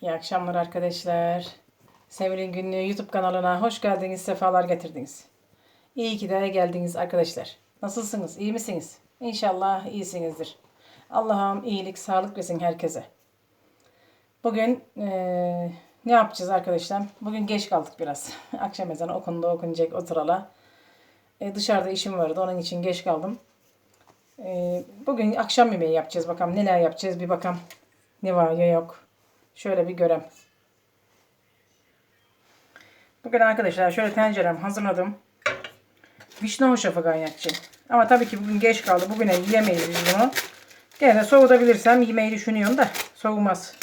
İyi akşamlar arkadaşlar. Sevil'in Günlüğü YouTube kanalına hoş geldiniz, sefalar getirdiniz. İyi ki de geldiniz arkadaşlar. Nasılsınız, iyi misiniz? İnşallah iyisinizdir. Allah'ım iyilik, sağlık versin herkese. Bugün eee, ne yapacağız arkadaşlar? Bugün geç kaldık biraz. Akşam ezanı okundu, okunacak oturala. E, dışarıda işim vardı, onun için geç kaldım. E, bugün akşam yemeği yapacağız bakalım. Neler yapacağız bir bakalım. Ne var ya yok. Şöyle bir görem. Bugün arkadaşlar şöyle tencerem hazırladım. Vişne hoşafı kaynatacağım. Ama tabii ki bugün geç kaldı. Bugüne yiyemeyiz biz bunu. Gene de soğutabilirsem yemeyi düşünüyorum da soğumaz.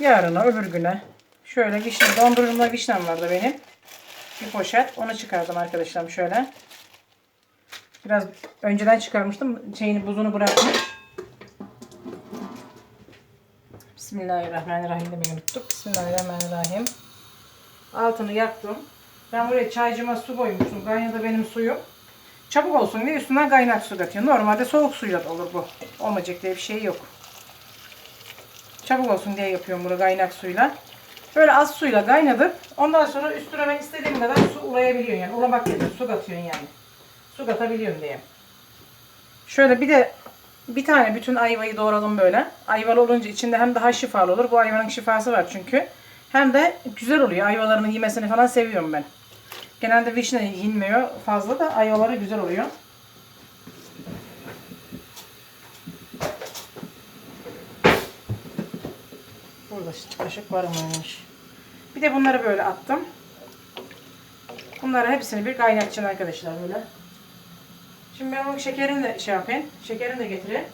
Yarına öbür güne şöyle vişne dondurucumda vişnem vardı benim. Bir poşet. Onu çıkardım arkadaşlar şöyle. Biraz önceden çıkarmıştım. Şeyini buzunu bırakmış. Bismillahirrahmanirrahim demeyi unuttuk. Bismillahirrahmanirrahim. Altını yaktım. Ben buraya çaycıma su koymuştum. Kaynadı benim suyum. Çabuk olsun diye üstünden kaynak su katıyorum. Normalde soğuk suyla da olur bu. Olmayacak diye bir şey yok. Çabuk olsun diye yapıyorum bunu kaynak suyla. Böyle az suyla kaynadıp ondan sonra üstüne ben istediğim kadar su ulayabiliyorsun yani. Ulamak dedim su katıyorsun yani. Su katabiliyorum diye. Şöyle bir de bir tane bütün ayvayı doğradım böyle. Ayvalı olunca içinde hem daha şifalı olur. Bu ayvanın şifası var çünkü. Hem de güzel oluyor. Ayvalarının yemesini falan seviyorum ben. Genelde vişne yenmiyor fazla da ayvaları güzel oluyor. Burada işte kaşık var mıymış? Bir de bunları böyle attım. Bunları hepsini bir kaynatacağım arkadaşlar böyle. Şimdi ben onun şekerini de şey yapayım. Şekerini de getireyim.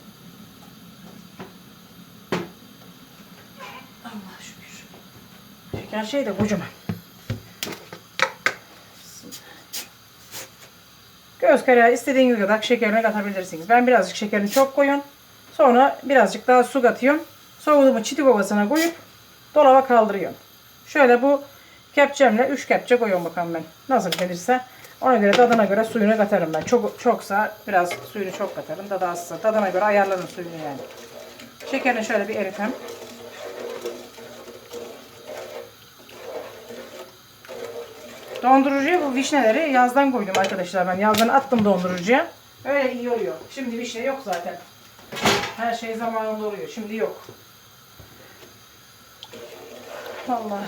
Allah şükür. Şeker şey de kocaman. Göz kararı istediğiniz kadar şekerini katabilirsiniz. Ben birazcık şekerini çok koyun. Sonra birazcık daha su katıyorum. Soğudu mu çitik ovasına koyup dolaba kaldırıyorum. Şöyle bu kepçemle 3 kepçe koyuyorum bakalım ben. Nasıl gelirse ona göre tadına göre suyunu katarım ben. Çok çoksa biraz suyunu çok katarım. Tadı azsa tadına göre ayarlarım suyunu yani. Şekerini şöyle bir eritem. Dondurucuya bu vişneleri yazdan koydum arkadaşlar ben. Yazdan attım dondurucuya. Öyle iyi oluyor. Şimdi vişne yok zaten. Her şey zamanında oluyor. Şimdi yok. Allah.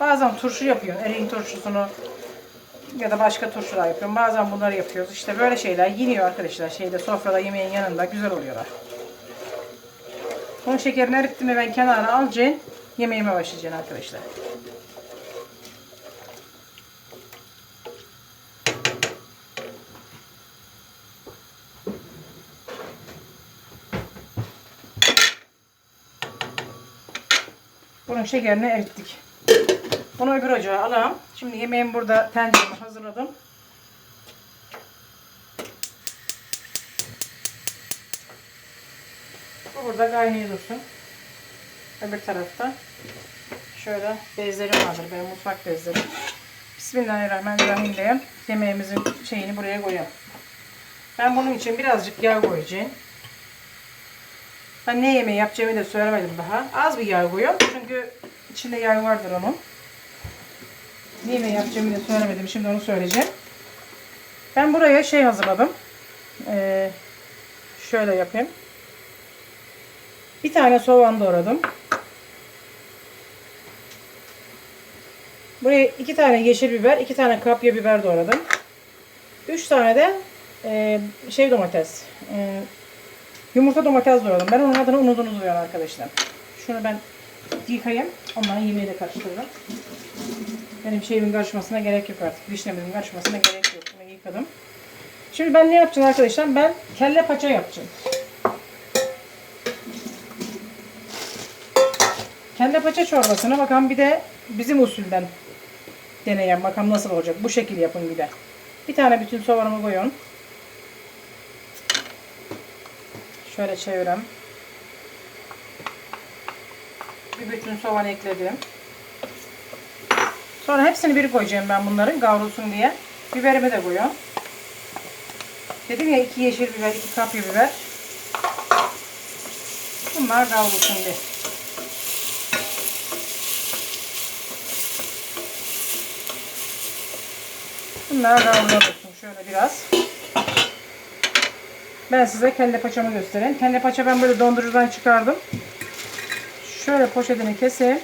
Bazen turşu yapıyorum. Ereğin turşusunu ya da başka turşular yapıyorum. Bazen bunları yapıyoruz. İşte böyle şeyler yeniyor arkadaşlar. Şeyde sofrada yemeğin yanında güzel oluyorlar. Bunun şekerini erittim ve ben kenara alacağım. Yemeğime başlayacağım arkadaşlar. Bunun şekerini erittik. Bunu öbür ocağa alalım. Şimdi yemeğimi burada tencereme hazırladım. Bu burada kaynıyor dursun. Öbür tarafta şöyle bezlerim vardır. Benim mutfak bezlerim. Bismillahirrahmanirrahim diye yemeğimizin şeyini buraya koyuyorum. Ben bunun için birazcık yağ koyacağım. Ben ne yemeği yapacağımı da söylemedim daha. Az bir yağ koyuyorum. Çünkü içinde yağ vardır onun. Yemeği yapacağımı da söylemedim. Şimdi onu söyleyeceğim. Ben buraya şey hazırladım. Ee, şöyle yapayım. Bir tane soğan doğradım. Buraya iki tane yeşil biber, iki tane kapya biber doğradım. Üç tane de e, şey domates. E, Yumurta domates doğradım. Ben onun adını unudunuz uyan arkadaşlar. Şunu ben yıkayayım. Onların yemeği de karıştırırım. Benim şeyimin karışmasına gerek yok artık. Vişnemin karışmasına gerek yok. Bunu yıkadım. Şimdi ben ne yapacağım arkadaşlar? Ben kelle paça yapacağım. Kelle paça çorbasına bakalım bir de bizim usulden deneyen bakalım nasıl olacak. Bu şekil yapın bir de. Bir tane bütün soğanımı koyun. Şöyle çevireyim. Bir bütün soğan ekledim. Sonra hepsini bir koyacağım ben bunların kavrulsun diye. Biberimi de koyuyorum. Dedim ya iki yeşil biber, iki kapya biber. Bunlar kavrulsun diye. Bunlar kavrulsun şöyle biraz. Ben size kelle paçamı göstereyim. Kelle paça ben böyle dondurucudan çıkardım. Şöyle poşetini keseyim.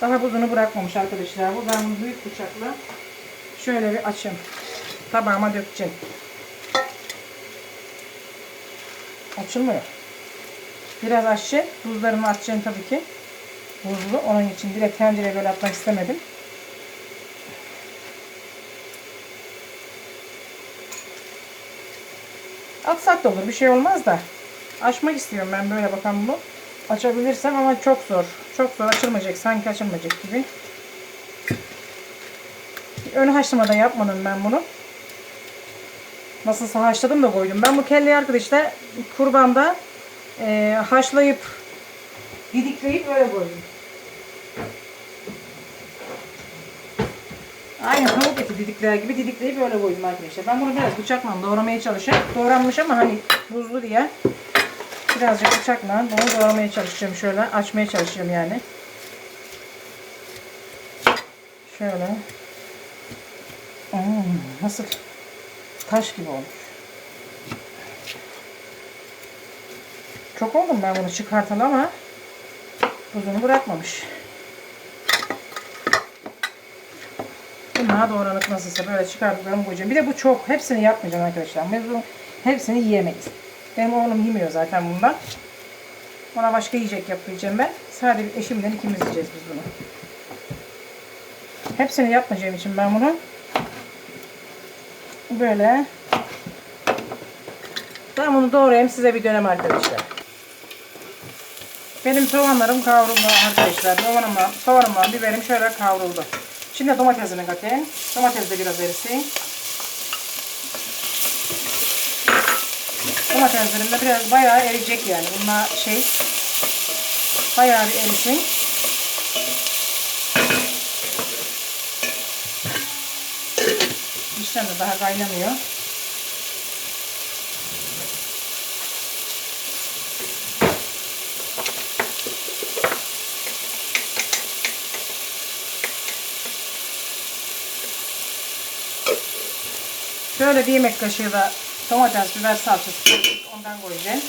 Daha buzunu bırakmamış arkadaşlar. Bu ben büyük bıçakla şöyle bir açayım. Tabağıma dökeceğim. Açılmıyor. Biraz açacağım. Buzlarını açacağım tabii ki. Buzlu. Onun için direkt tencereye böyle atmak istemedim. Atsak da olur. Bir şey olmaz da. Açmak istiyorum ben böyle bakalım bunu. Açabilirsem ama çok zor. Çok zor açılmayacak. Sanki açılmayacak gibi. Ön haşlamada yapmadım ben bunu. Nasılsa haşladım da koydum. Ben bu kelleyi arkadaşlar kurbanda e, haşlayıp didikleyip öyle koydum. Aynen tavuk eti didikler gibi didikleyip öyle koydum arkadaşlar. Ben bunu biraz bıçakla doğramaya çalışacağım. Doğranmış ama hani buzlu diye birazcık bıçakla bunu doğramaya çalışacağım şöyle. Açmaya çalışacağım yani. Şöyle. Hmm, nasıl? Taş gibi olmuş. Çok oldum ben bunu çıkartalı ama buzunu bırakmamış. Bunlar doğranıp nasılsa böyle çıkartıp koyacağım. Bir de bu çok. Hepsini yapmayacağım arkadaşlar. Biz bunun hepsini yiyemeyiz. Benim oğlum yemiyor zaten bundan. Ona başka yiyecek yapacağım ben. Sadece eşimden ikimiz yiyeceğiz biz bunu. Hepsini yapmayacağım için ben bunu böyle ben bunu doğrayayım size bir dönem arkadaşlar. Benim soğanlarım kavruldu arkadaşlar. Soğanımla, soğanımla biberim şöyle kavruldu. Şimdi domatesini katayım. Domates de biraz erisin. Domateslerim de biraz bayağı eriyecek yani. Bunlar şey bayağı bir erisin. İşlem de daha kaynamıyor. Şöyle bir yemek kaşığı da domates biber salçası ondan koyacağım.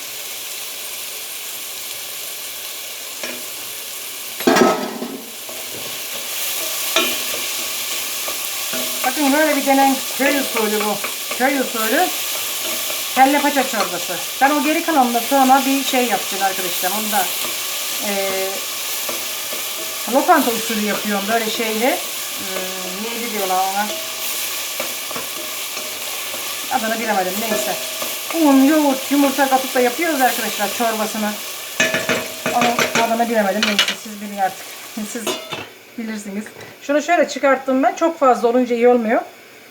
Bakın böyle bir gelen köy usulü bu. Köy usulü kelle paça çorbası. Ben o geri kalanında sonra bir şey yapacağım arkadaşlar. Onu da eee lokanta usulü yapıyorum böyle şeyle. Hmm, neydi diyorlar ona? Adını bilemedim neyse. Un, yoğurt, yumurta katıp da yapıyoruz arkadaşlar çorbasını. Onun adını bilemedim neyse siz bilin artık. Siz bilirsiniz. Şunu şöyle çıkarttım ben. Çok fazla olunca iyi olmuyor.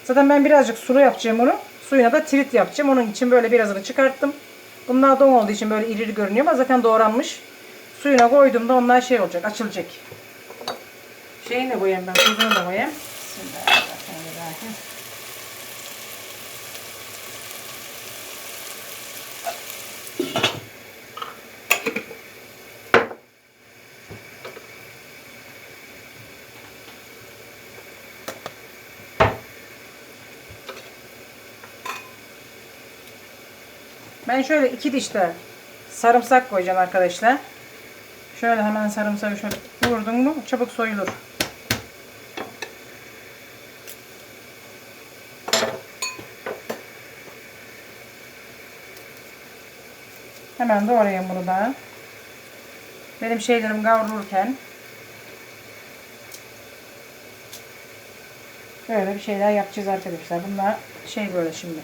Zaten ben birazcık sulu yapacağım onu. Suyuna da trit yapacağım. Onun için böyle birazını çıkarttım. Bunlar don olduğu için böyle iri görünüyor ama zaten doğranmış. Suyuna koyduğumda onlar şey olacak, açılacak. Şeyini de koyayım ben, tuzunu da koyayım. Bismillahirrahmanirrahim. Ben şöyle iki diş de sarımsak koyacağım arkadaşlar. Şöyle hemen sarımsağı şöyle vurdun mu çabuk soyulur. Hemen doğrayayım bunu da. Benim şeylerim kavrulurken böyle bir şeyler yapacağız arkadaşlar. Bunlar şey böyle şimdi.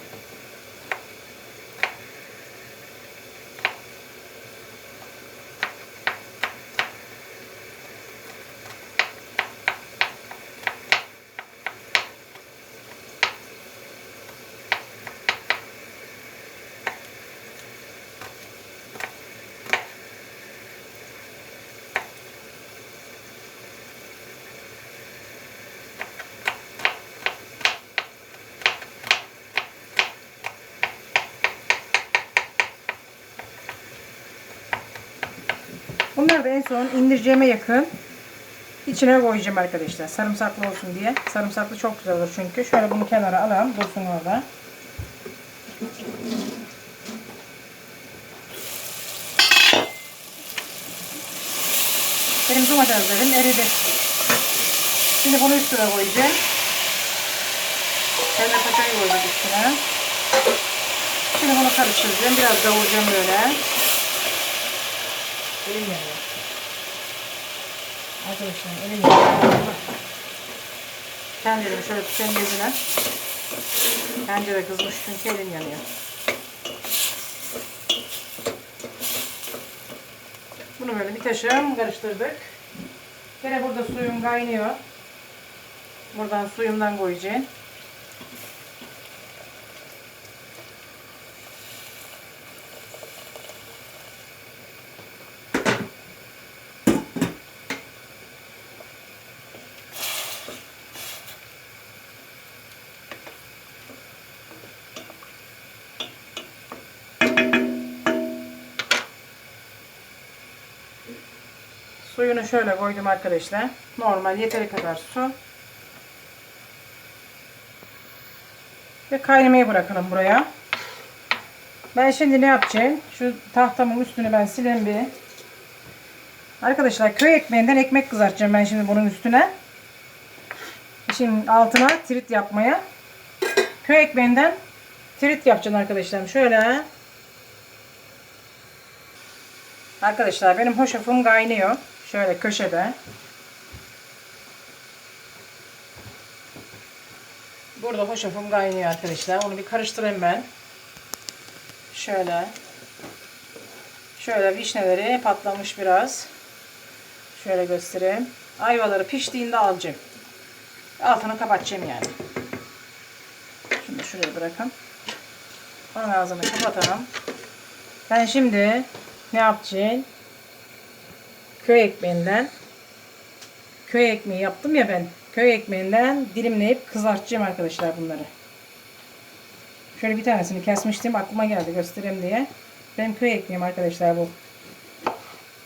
Da en son indireceğime yakın içine koyacağım arkadaşlar. Sarımsaklı olsun diye. Sarımsaklı çok güzel olur çünkü. Şöyle bunu kenara alalım. Dursun orada. Benim domateslerim eridi. Şimdi bunu üstüne koyacağım. Kelle paçayı koyduk üstüne. Şimdi bunu karıştıracağım. Biraz kavuracağım böyle. Yanıyor. Arkadaşlar elim yanıyor. Tenceremi şöyle tutacağım gözüne. Tencere kızmış çünkü elim yanıyor. Bunu böyle bir taşım karıştırdık. Gene burada suyum kaynıyor. Buradan suyumdan koyacağım. Suyunu şöyle koydum arkadaşlar. Normal yeteri kadar su. Ve kaynamayı bırakalım buraya. Ben şimdi ne yapacağım? Şu tahtamın üstünü ben sileyim bir. Arkadaşlar köy ekmeğinden ekmek kızartacağım ben şimdi bunun üstüne. Şimdi altına trit yapmaya. Köy ekmeğinden trit yapacağım arkadaşlar. Şöyle. Arkadaşlar benim hoşafım kaynıyor. Şöyle köşede. Burada hoşafım kaynıyor arkadaşlar. Onu bir karıştırayım ben. Şöyle. Şöyle vişneleri patlamış biraz. Şöyle göstereyim. Ayvaları piştiğinde alacağım. Altını kapatacağım yani. Şimdi şuraya bırakın. Onun ağzını kapatalım. Ben şimdi ne yapacağım? Köy ekmeğinden köy ekmeği yaptım ya ben. Köy ekmeğinden dilimleyip kızartacağım arkadaşlar bunları. Şöyle bir tanesini kesmiştim. Aklıma geldi göstereyim diye. Benim köy ekmeğim arkadaşlar bu.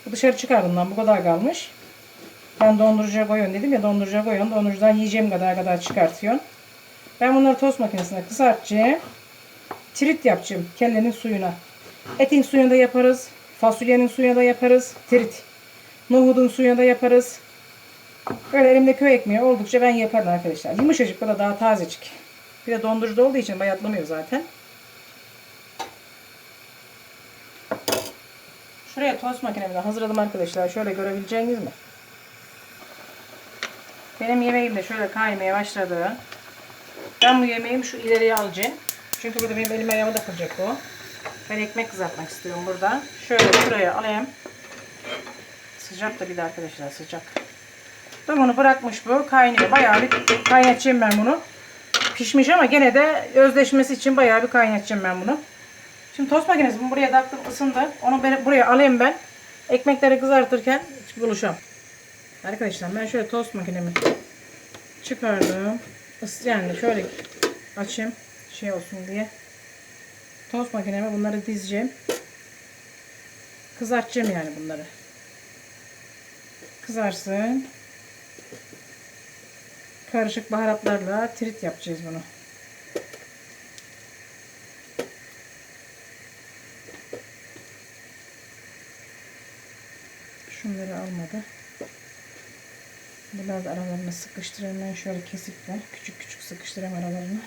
Bu dışarı çıkardığımdan bu kadar kalmış. Ben dondurucuya koyuyorum dedim ya dondurucuya koyuyorum. Dondurucudan yiyeceğim kadar kadar çıkartıyorum. Ben bunları tost makinesine kızartacağım. Trit yapacağım kellenin suyuna. Etin suyunu yaparız. Fasulyenin suyuna da yaparız. Trit. Nohudun suyuna da yaparız. Böyle elimde köy ekmeği oldukça ben yaparım arkadaşlar. Yumuşacık bu da daha tazecik. Bir de dondurucuda olduğu için bayatlamıyor zaten. Şuraya tost makinemi de hazırladım arkadaşlar. Şöyle görebileceğiniz mi? Benim yemeğim de şöyle kaymaya başladı. Ben bu yemeğimi şu ileriye alacağım. Çünkü burada benim elim ayağıma takılacak bu. Ben ekmek kızartmak istiyorum burada. Şöyle şuraya alayım. Sıcak da bir de arkadaşlar sıcak. Dur bunu bırakmış bu. Kaynıyor. Bayağı bir kaynatacağım ben bunu. Pişmiş ama gene de özleşmesi için bayağı bir kaynatacağım ben bunu. Şimdi tost makinesimi buraya taktım ısındı. Onu ben buraya alayım ben. Ekmekleri kızartırken buluşalım. Arkadaşlar ben şöyle tost makinemi çıkardım. Yani şöyle açayım şey olsun diye. Tost makineme bunları dizeceğim. Kızartacağım yani bunları. Kızarsın. Karışık baharatlarla trit yapacağız bunu. Şunları almadı. Biraz aralarını sıkıştırayım ben şöyle kesikle. Küçük küçük sıkıştırayım aralarını.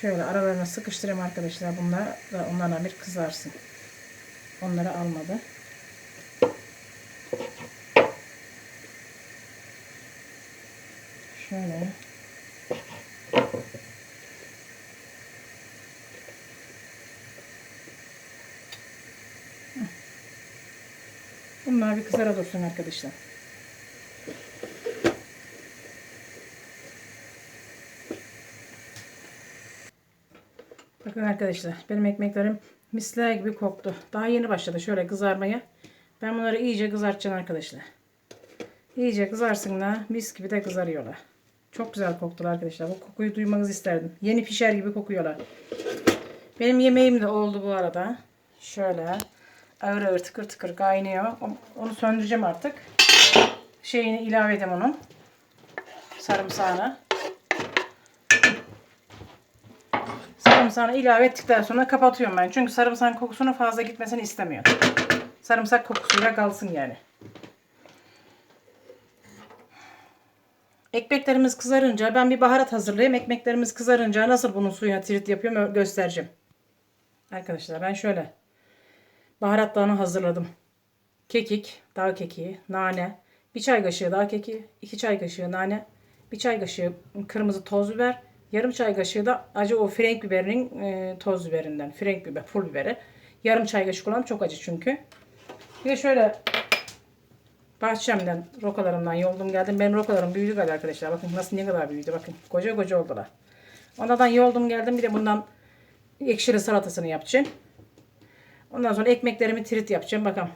Şöyle aralarına sıkıştırayım arkadaşlar. Bunlar da onlarla bir kızarsın. Onları almadı. Şöyle. Bir kızara dursun arkadaşlar. Bakın arkadaşlar benim ekmeklerim misler gibi koktu. Daha yeni başladı şöyle kızarmaya. Ben bunları iyice kızartacağım arkadaşlar. İyice kızarsınlar mis gibi de kızarıyorlar. Çok güzel koktular arkadaşlar. Bu kokuyu duymanızı isterdim. Yeni pişer gibi kokuyorlar. Benim yemeğim de oldu bu arada. Şöyle ağır ağır tıkır tıkır kaynıyor. Onu söndüreceğim artık. Şeyini ilave edeyim onun. Sarımsağını. Sarımsağını ilave ettikten sonra kapatıyorum ben. Çünkü sarımsağın kokusunun fazla gitmesini istemiyorum. Sarımsak kokusuyla kalsın yani. Ekmeklerimiz kızarınca ben bir baharat hazırlayayım. Ekmeklerimiz kızarınca nasıl bunun suyuna tirit yapıyorum göstereceğim. Arkadaşlar ben şöyle baharatlarını hazırladım. Kekik, dağ kekiği, nane, bir çay kaşığı dağ kekiği, iki çay kaşığı nane, bir çay kaşığı kırmızı toz biber, yarım çay kaşığı da acı o frenk biberinin e, toz biberinden. Frenk biber, pul biberi. Yarım çay kaşığı kullan çok acı çünkü. Bir de şöyle bahçemden, rokalarımdan yoldum geldim. Benim rokalarım büyüdü galiba arkadaşlar. Bakın nasıl ne kadar büyüdü bakın. Koca koca oldular. Onlardan yoldum geldim. Bir de bundan ekşili salatasını yapacağım. Ondan sonra ekmeklerimi tirit yapacağım. Bakalım.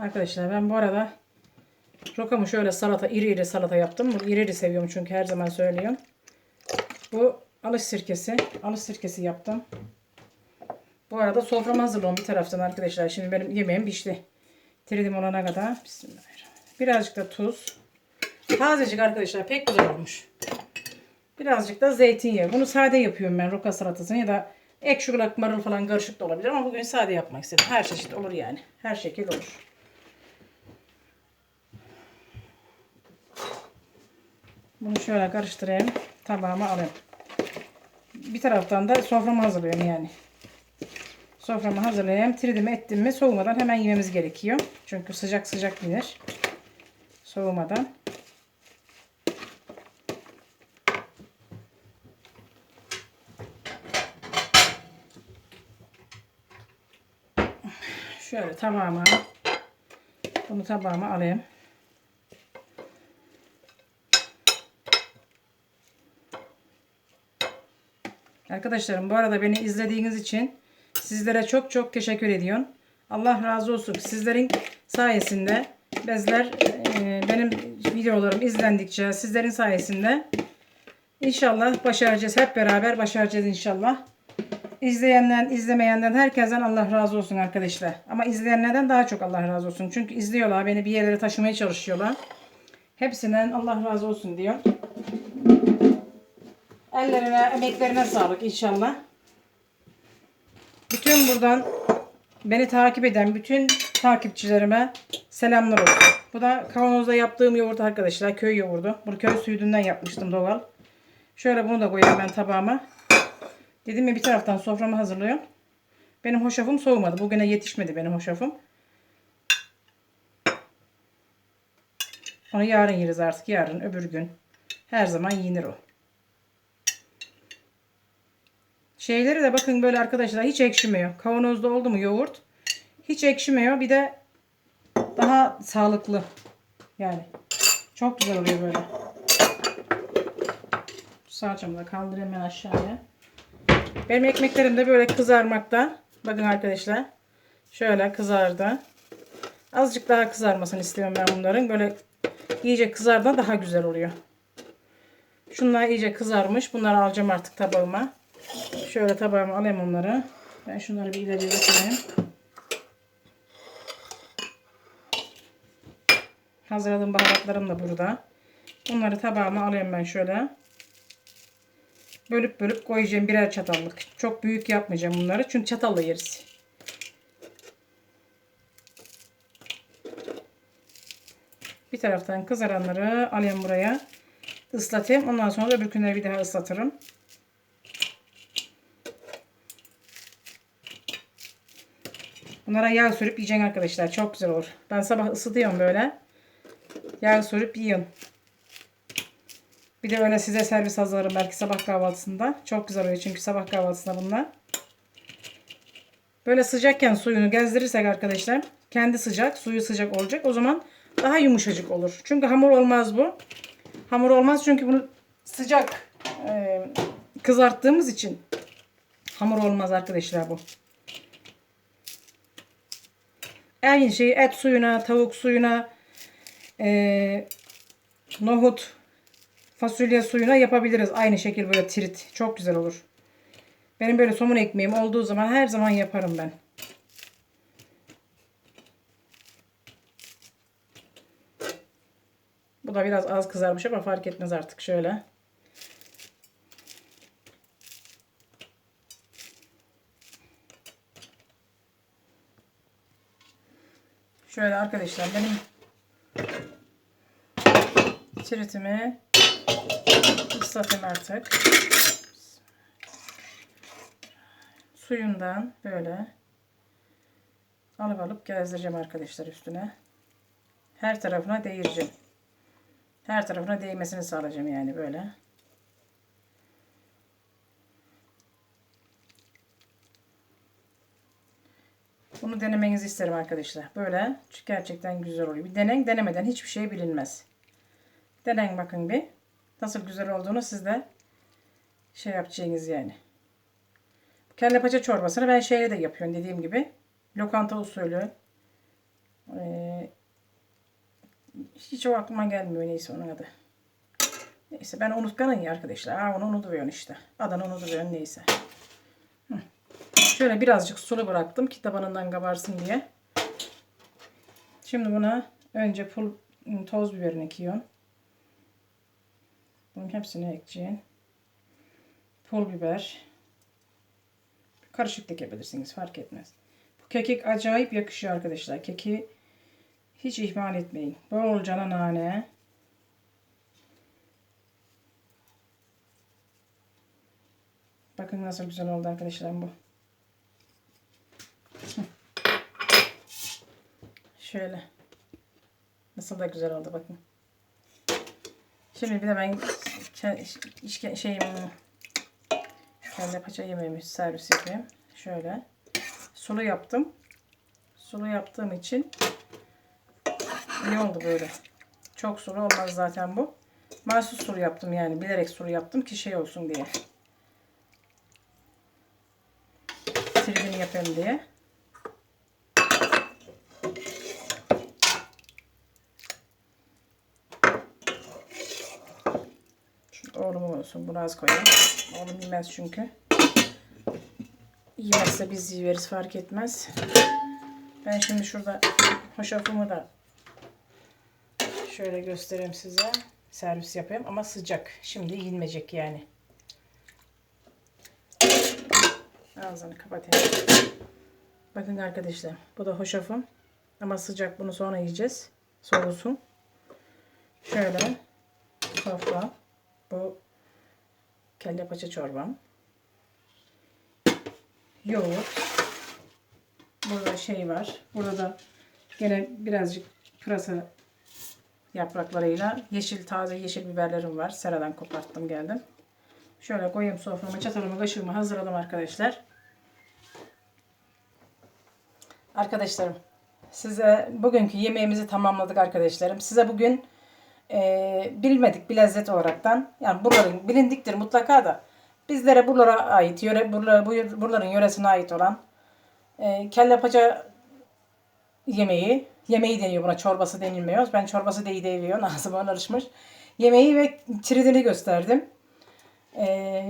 Arkadaşlar ben bu arada rokamı şöyle salata, iri iri salata yaptım. Bu iri iri seviyorum çünkü her zaman söylüyorum. Bu alış sirkesi. Alış sirkesi yaptım. Bu arada soframı hazırlıyorum bir taraftan arkadaşlar. Şimdi benim yemeğim pişti. Tridim olana kadar. Bismillahirrahmanirrahim. Birazcık da tuz. Tazecik arkadaşlar pek güzel olmuş. Birazcık da zeytinyağı. Bunu sade yapıyorum ben roka salatasını ya da ekşi kulak marul falan karışık da olabilir ama bugün sade yapmak istedim. Her çeşit olur yani. Her şekil olur. Bunu şöyle karıştırayım. Tabağıma alayım. Bir taraftan da soframı hazırlıyorum yani. Soframı hazırlayayım. Tridimi ettim mi soğumadan hemen yememiz gerekiyor. Çünkü sıcak sıcak yenir. Soğumadan. Şöyle tabağıma bunu tabağıma alayım. Arkadaşlarım bu arada beni izlediğiniz için sizlere çok çok teşekkür ediyorum. Allah razı olsun. Sizlerin sayesinde bizler e, benim videolarım izlendikçe sizlerin sayesinde inşallah başaracağız. Hep beraber başaracağız inşallah. İzleyenler, izlemeyenler herkesten Allah razı olsun arkadaşlar. Ama izleyenlerden daha çok Allah razı olsun. Çünkü izliyorlar, beni bir yerlere taşımaya çalışıyorlar. Hepsinden Allah razı olsun diyor. Ellerine, emeklerine sağlık inşallah. Bütün buradan beni takip eden bütün takipçilerime selamlar olsun. Bu da kavanozda yaptığım yoğurt arkadaşlar. Köy yoğurdu. Bunu köy sütünden yapmıştım doğal. Şöyle bunu da koyayım ben tabağıma. Dedim ya bir taraftan soframı hazırlıyorum. Benim hoşafım soğumadı. Bugüne yetişmedi benim hoşafım. Onu yarın yeriz artık. Yarın öbür gün. Her zaman yenir o. Şeyleri de bakın böyle arkadaşlar hiç ekşimiyor. Kavanozda oldu mu yoğurt hiç ekşimiyor. Bir de daha sağlıklı. Yani çok güzel oluyor böyle. Salçamı da kaldırayım ben aşağıya. Benim ekmeklerim de böyle kızarmakta. Bakın arkadaşlar. Şöyle kızardı. Azıcık daha kızarmasını istiyorum ben bunların. Böyle iyice kızarda daha güzel oluyor. Şunlar iyice kızarmış. Bunları alacağım artık tabağıma. Şöyle tabağıma alayım onları. Ben şunları bir ileriye götüreyim. Hazırladığım baharatlarım da burada. Bunları tabağıma alayım ben şöyle. Bölüp bölüp koyacağım birer çatallık. Çok büyük yapmayacağım bunları. Çünkü çatalla yeriz. Bir taraftan kızaranları alayım buraya. ıslatayım. Ondan sonra öbür günleri bir daha ıslatırım. Bunlara yağ sürüp yiyeceksin arkadaşlar. Çok güzel olur. Ben sabah ısıtıyorum böyle. Yağ sürüp yiyin. Bir de öyle size servis hazırlarım belki sabah kahvaltısında. Çok güzel oluyor çünkü sabah kahvaltısında bunlar. Böyle sıcakken suyunu gezdirirsek arkadaşlar kendi sıcak, suyu sıcak olacak. O zaman daha yumuşacık olur. Çünkü hamur olmaz bu. Hamur olmaz çünkü bunu sıcak e, kızarttığımız için hamur olmaz arkadaşlar bu. Aynı şeyi et suyuna, tavuk suyuna, e, nohut, fasulye suyuna yapabiliriz. Aynı şekil böyle tirit. Çok güzel olur. Benim böyle somun ekmeğim olduğu zaman her zaman yaparım ben. Bu da biraz az kızarmış ama fark etmez artık şöyle. Şöyle arkadaşlar benim tiritimi ıslatayım artık. Suyundan böyle alıp alıp gezdireceğim arkadaşlar üstüne. Her tarafına değireceğim. Her tarafına değmesini sağlayacağım yani böyle. Bunu denemenizi isterim arkadaşlar. Böyle gerçekten güzel oluyor. Bir denen denemeden hiçbir şey bilinmez. Denen bakın bir. Nasıl güzel olduğunu siz de şey yapacaksınız yani. Kelle paça çorbasını ben şeyle de yapıyorum dediğim gibi. Lokanta usulü. Ee, hiç o aklıma gelmiyor neyse onun adı. Neyse ben unutkanım ya arkadaşlar. Aa, onu unutuyorum işte. Adını unutuyorum neyse. Şöyle birazcık sulu bıraktım ki tabanından kabarsın diye. Şimdi buna önce pul toz biberini ekiyorum. Bunun hepsini ekleyeceğim. Pul biber. Karışık dikebilirsiniz fark etmez. Bu kekik acayip yakışıyor arkadaşlar. Keki hiç ihmal etmeyin. Bolca nane. Bakın nasıl güzel oldu arkadaşlar bu. Şöyle. Nasıl da güzel oldu bakın. Şimdi bir de ben işke, şeyim kelle paça yemeğimi servis yapayım. Şöyle. Sulu yaptım. Sulu yaptığım için iyi oldu böyle. Çok sulu olmaz zaten bu. Mahsus sulu yaptım yani. Bilerek sulu yaptım ki şey olsun diye. Tribini yapayım diye. Oğlum olsun. Bunu az koyayım. Oğlum yemez çünkü. Yemezse biz yeriz fark etmez. Ben şimdi şurada hoşafımı da şöyle göstereyim size. Servis yapayım ama sıcak. Şimdi yenmeyecek yani. Ağzını kapatayım. Bakın arkadaşlar. Bu da hoşafım. Ama sıcak. Bunu sonra yiyeceğiz. Soğusun. Şöyle. Sofra. Bu kelle paça çorbam. Yoğurt. Burada şey var. Burada da gene birazcık pırasa yapraklarıyla yeşil taze yeşil biberlerim var. Seradan koparttım geldim. Şöyle koyayım soframa çatalımı kaşığımı hazırladım arkadaşlar. Arkadaşlarım size bugünkü yemeğimizi tamamladık arkadaşlarım. Size bugün e, bilmedik bir lezzet olaraktan yani buraların bilindiktir mutlaka da bizlere buralara ait yöre buralara, buraların yöresine ait olan e, kelle paça yemeği yemeği deniyor buna çorbası denilmiyor. Ben çorbası değil diyor ağzıma alışmış. Yemeği ve tridini gösterdim. E,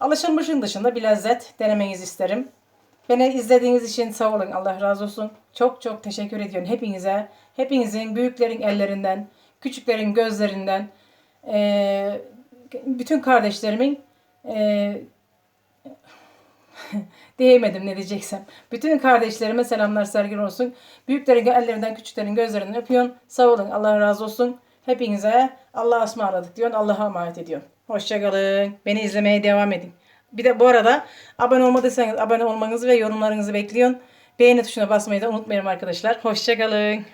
alışılmışın dışında bir lezzet denemenizi isterim. Beni izlediğiniz için sağ olun. Allah razı olsun. Çok çok teşekkür ediyorum hepinize. Hepinizin büyüklerin ellerinden, küçüklerin gözlerinden, e, bütün kardeşlerimin e, diyemedim ne diyeceksem. Bütün kardeşlerime selamlar sergin olsun. Büyüklerin ellerinden, küçüklerin gözlerinden öpüyorum. Sağ olun. Allah razı olsun. Hepinize Allah'a ısmarladık diyorsun. Allah'a emanet ediyorum. Hoşçakalın. Beni izlemeye devam edin. Bir de bu arada abone olmadıysanız abone olmanızı ve yorumlarınızı bekliyorum. Beğeni tuşuna basmayı da unutmayın arkadaşlar. Hoşçakalın.